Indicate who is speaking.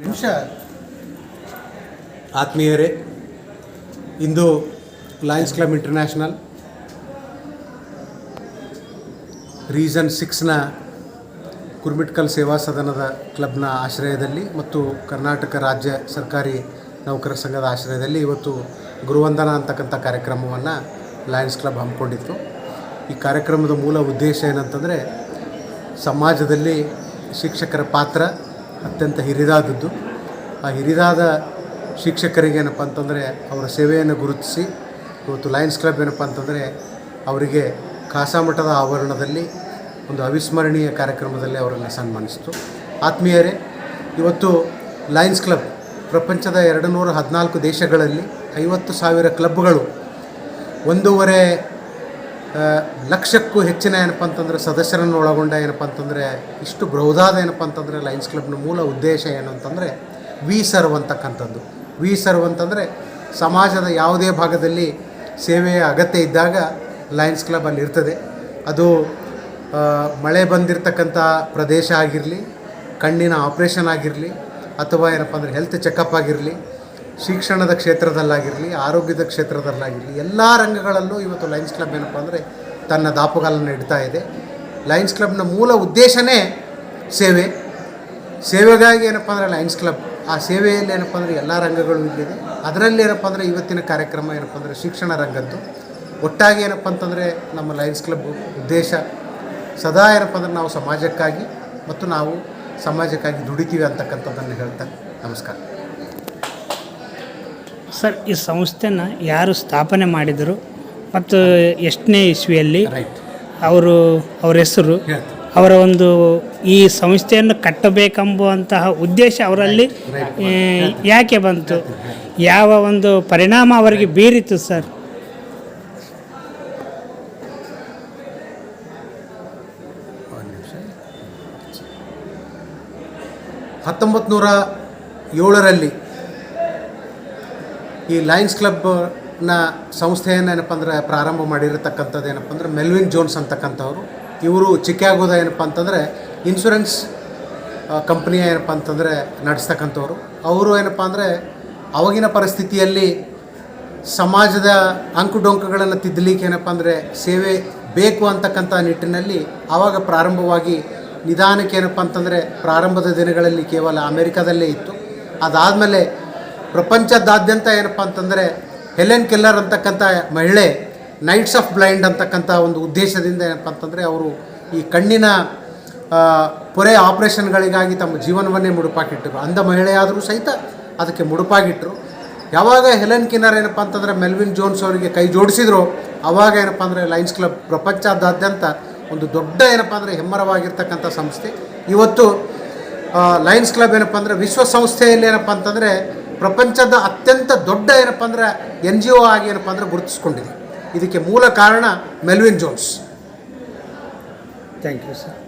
Speaker 1: ನಿಮಿಷ ಆತ್ಮೀಯರೇ, ಇಂದು ಲಯನ್ಸ್ ಕ್ಲಬ್ ಇಂಟರ್ನ್ಯಾಷನಲ್ ರೀಸನ್ ಸಿಕ್ಸ್ನ ಕುರ್ಮಿಟ್ಕಲ್ ಸೇವಾ ಸದನದ ಕ್ಲಬ್ನ ಆಶ್ರಯದಲ್ಲಿ ಮತ್ತು ಕರ್ನಾಟಕ ರಾಜ್ಯ ಸರ್ಕಾರಿ ನೌಕರ ಸಂಘದ ಆಶ್ರಯದಲ್ಲಿ ಇವತ್ತು ಗುರುವಂದನ ಅಂತಕ್ಕಂಥ ಕಾರ್ಯಕ್ರಮವನ್ನು ಲಯನ್ಸ್ ಕ್ಲಬ್ ಹಮ್ಮಿಕೊಂಡಿತ್ತು. ಈ ಕಾರ್ಯಕ್ರಮದ ಮೂಲ ಉದ್ದೇಶ ಏನಂತಂದರೆ ಸಮಾಜದಲ್ಲಿ ಶಿಕ್ಷಕರ ಪಾತ್ರ ಅತ್ಯಂತ ಹಿರಿದಾದದ್ದು. ಆ ಹಿರಿದಾದ ಶಿಕ್ಷಕರಿಗೆ ಏನಪ್ಪ ಅಂತಂದರೆ ಅವರ ಸೇವೆಯನ್ನು ಗುರುತಿಸಿ ಇವತ್ತು ಲಯನ್ಸ್ ಕ್ಲಬ್ ಏನಪ್ಪ ಅಂತಂದರೆ ಅವರಿಗೆ ಕಾಸಾಮಠದ ಆವರಣದಲ್ಲಿ ಒಂದು ಅವಿಸ್ಮರಣೀಯ ಕಾರ್ಯಕ್ರಮದಲ್ಲಿ ಅವರನ್ನು ಸನ್ಮಾನಿಸಿತು. ಆತ್ಮೀಯರೇ, ಇವತ್ತು ಲಯನ್ಸ್ ಕ್ಲಬ್ ಪ್ರಪಂಚದ ಎರಡು ನೂರ ಹದಿನಾಲ್ಕು ದೇಶಗಳಲ್ಲಿ ಐವತ್ತು ಸಾವಿರ ಕ್ಲಬ್ಗಳು ಒಂದೂವರೆ ಲಕ್ಷಕ್ಕೂ ಹೆಚ್ಚಿನ ಏನಪ್ಪ ಅಂತಂದರೆ ಸದಸ್ಯರನ್ನು ಒಳಗೊಂಡ ಏನಪ್ಪ ಅಂತಂದರೆ ಇಷ್ಟು ಬೃಹದಾದ ಏನಪ್ಪ ಅಂತಂದರೆ ಲಯನ್ಸ್ ಕ್ಲಬ್ನ ಮೂಲ ಉದ್ದೇಶ ಏನು ಅಂತಂದರೆ ವಿ ಸರ್ವ್ ಅಂತಕ್ಕಂಥದ್ದು ವಿ ಸರ್ವ್ ಅಂತಂದರೆ ಸಮಾಜದ ಯಾವುದೇ ಭಾಗದಲ್ಲಿ ಸೇವೆಯ ಅಗತ್ಯ ಇದ್ದಾಗ ಲಯನ್ಸ್ ಕ್ಲಬ್ ಅಲ್ಲಿ ಇರ್ತದೆ. ಅದು ಮಳೆ ಬಂದಿರತಕ್ಕಂಥ ಪ್ರದೇಶ ಆಗಿರಲಿ, ಕಣ್ಣಿನ ಆಪ್ರೇಷನ್ ಆಗಿರಲಿ, ಅಥವಾ ಏನಪ್ಪ ಅಂದರೆ ಹೆಲ್ತ್ ಚೆಕಪ್ ಆಗಿರಲಿ ಶಿಕ್ಷಣದ ಕ್ಷೇತ್ರದಲ್ಲಾಗಿರಲಿ, ಆರೋಗ್ಯದ ಕ್ಷೇತ್ರದಲ್ಲಾಗಿರಲಿ, ಎಲ್ಲ ರಂಗಗಳಲ್ಲೂ ಇವತ್ತು ಲಯನ್ಸ್ ಕ್ಲಬ್ ಏನಪ್ಪ ಅಂದರೆ ತನ್ನ ದಾಪುಗಾಲನ್ನು ಇಡ್ತಾ ಇದೆ. ಲಯನ್ಸ್ ಕ್ಲಬ್ನ ಮೂಲ ಉದ್ದೇಶನೇ ಸೇವೆ. ಸೇವೆಗಾಗಿ ಏನಪ್ಪ ಅಂದರೆ ಲಯನ್ಸ್ ಕ್ಲಬ್ ಆ ಸೇವೆಯಲ್ಲಿ ಏನಪ್ಪ ಅಂದರೆ ಎಲ್ಲ ರಂಗಗಳು ಇಲ್ಲಿದೆ. ಅದರಲ್ಲಿ ಏನಪ್ಪ ಅಂದರೆ ಇವತ್ತಿನ ಕಾರ್ಯಕ್ರಮ ಏನಪ್ಪ ಅಂದರೆ ಶಿಕ್ಷಣ ರಂಗದ್ದು. ಒಟ್ಟಾಗಿ ಏನಪ್ಪ ಅಂತಂದರೆ ನಮ್ಮ ಲಯನ್ಸ್ ಕ್ಲಬ್ ಉದ್ದೇಶ ಸದಾ ಏನಪ್ಪ ಅಂದರೆ ನಾವು ಸಮಾಜಕ್ಕಾಗಿ ಮತ್ತು ನಾವು ಸಮಾಜಕ್ಕಾಗಿ ದುಡಿತೀವಿ ಅಂತಕ್ಕಂಥದ್ದನ್ನು ಹೇಳ್ತಾ ನಮಸ್ಕಾರ.
Speaker 2: ಸರ್ ಈ ಸಂಸ್ಥೆನ ಯಾರು ಸ್ಥಾಪನೆ ಮಾಡಿದರು ಮತ್ತು ಎಷ್ಟನೇ ಇಸ್ವಿಯಲ್ಲಿ ಅವರು ಅವರ ಹೆಸರು ಅವರ ಒಂದು ಈ ಸಂಸ್ಥೆಯನ್ನು ಕಟ್ಟಬೇಕೆಂಬುವಂತಹ ಉದ್ದೇಶ ಅವರಲ್ಲಿ ಯಾಕೆ ಬಂತು? ಯಾವ ಒಂದು ಪರಿಣಾಮ ಅವರಿಗೆ ಬೀರಿತು ಸರ್?
Speaker 1: ಹತ್ತೊಂಬತ್ತು ನೂರ ಏಳರಲ್ಲಿ ಈ ಲಯನ್ಸ್ ಕ್ಲಬ್ನ ಸಂಸ್ಥೆಯನ್ನು ಏನಪ್ಪ ಅಂದರೆ ಪ್ರಾರಂಭ ಮಾಡಿರತಕ್ಕಂಥದ್ದು ಏನಪ್ಪ ಅಂದರೆ ಮೆಲ್ವಿನ್ ಜೋನ್ಸ್ ಅಂತಕ್ಕಂಥವ್ರು. ಇವರು ಚಿಕ್ಕಾಗೋದ ಏನಪ್ಪ ಅಂತಂದರೆ ಇನ್ಶೂರೆನ್ಸ್ ಕಂಪ್ನಿಯ ಏನಪ್ಪ ಅಂತಂದರೆ ನಡೆಸ್ತಕ್ಕಂಥವ್ರು. ಅವರು ಏನಪ್ಪ ಅಂದರೆ ಅವಾಗಿನ ಪರಿಸ್ಥಿತಿಯಲ್ಲಿ ಸಮಾಜದ ಅಂಕುಡೊಂಕುಗಳನ್ನು ತಿದ್ದಲಿಕ್ಕೆ ಏನಪ್ಪ ಅಂದರೆ ಸೇವೆ ಬೇಕು ಅಂತಕ್ಕಂಥ ನಿಟ್ಟಿನಲ್ಲಿ ಆವಾಗ ಪ್ರಾರಂಭವಾಗಿ ನಿಧಾನಕ್ಕೆ ಏನಪ್ಪ ಅಂತಂದರೆ ಪ್ರಾರಂಭದ ದಿನಗಳಲ್ಲಿ ಕೇವಲ ಅಮೇರಿಕಾದಲ್ಲೇ ಇತ್ತು. ಅದಾದಮೇಲೆ ಪ್ರಪಂಚದಾದ್ಯಂತ ಏನಪ್ಪ ಅಂತಂದರೆ ಹೆಲೆನ್ ಕೆಲ್ಲರ್ ಅಂತಕ್ಕಂಥ ಮಹಿಳೆ ನೈಟ್ಸ್ ಆಫ್ ಬ್ಲೈಂಡ್ ಅಂತಕ್ಕಂಥ ಒಂದು ಉದ್ದೇಶದಿಂದ ಏನಪ್ಪ ಅಂತಂದರೆ ಅವರು ಈ ಕಣ್ಣಿನ ಪೊರೆ ಆಪ್ರೇಷನ್ಗಳಿಗಾಗಿ ತಮ್ಮ ಜೀವನವನ್ನೇ ಮುಡುಪಾಕಿಟ್ಟರು. ಅಂಧ ಮಹಿಳೆಯಾದರೂ ಸಹಿತ ಅದಕ್ಕೆ ಮುಡುಪಾಗಿಟ್ಟರು ಯಾವಾಗ ಹೆಲೆನ್ ಕಿನ್ನರ್ ಏನಪ್ಪ ಅಂತಂದರೆ ಮೆಲ್ವಿನ್ ಜೋನ್ಸ್ ಅವರಿಗೆ ಕೈ ಜೋಡಿಸಿದ್ರು, ಅವಾಗ ಏನಪ್ಪ ಅಂದರೆ ಲಯನ್ಸ್ ಕ್ಲಬ್ ಪ್ರಪಂಚದಾದ್ಯಂತ ಒಂದು ದೊಡ್ಡ ಏನಪ್ಪ ಅಂದರೆ ಹೆಮ್ಮರವಾಗಿರ್ತಕ್ಕಂಥ ಸಂಸ್ಥೆ. ಇವತ್ತು ಲಯನ್ಸ್ ಕ್ಲಬ್ ಏನಪ್ಪ ಅಂದರೆ ವಿಶ್ವಸಂಸ್ಥೆಯಲ್ಲಿ ಏನಪ್ಪ ಅಂತಂದರೆ ಪ್ರಪಂಚದ ಅತ್ಯಂತ ದೊಡ್ಡ ಏನಪ್ಪ ಅಂದರೆ ಎನ್ ಜಿ ಒ ಆಗಿ ಏನಪ್ಪ ಅಂದರೆ ಗುರುತಿಸ್ಕೊಂಡಿದೆ. ಇದಕ್ಕೆ ಮೂಲ ಕಾರಣ Melvin Jones.
Speaker 2: Thank you sir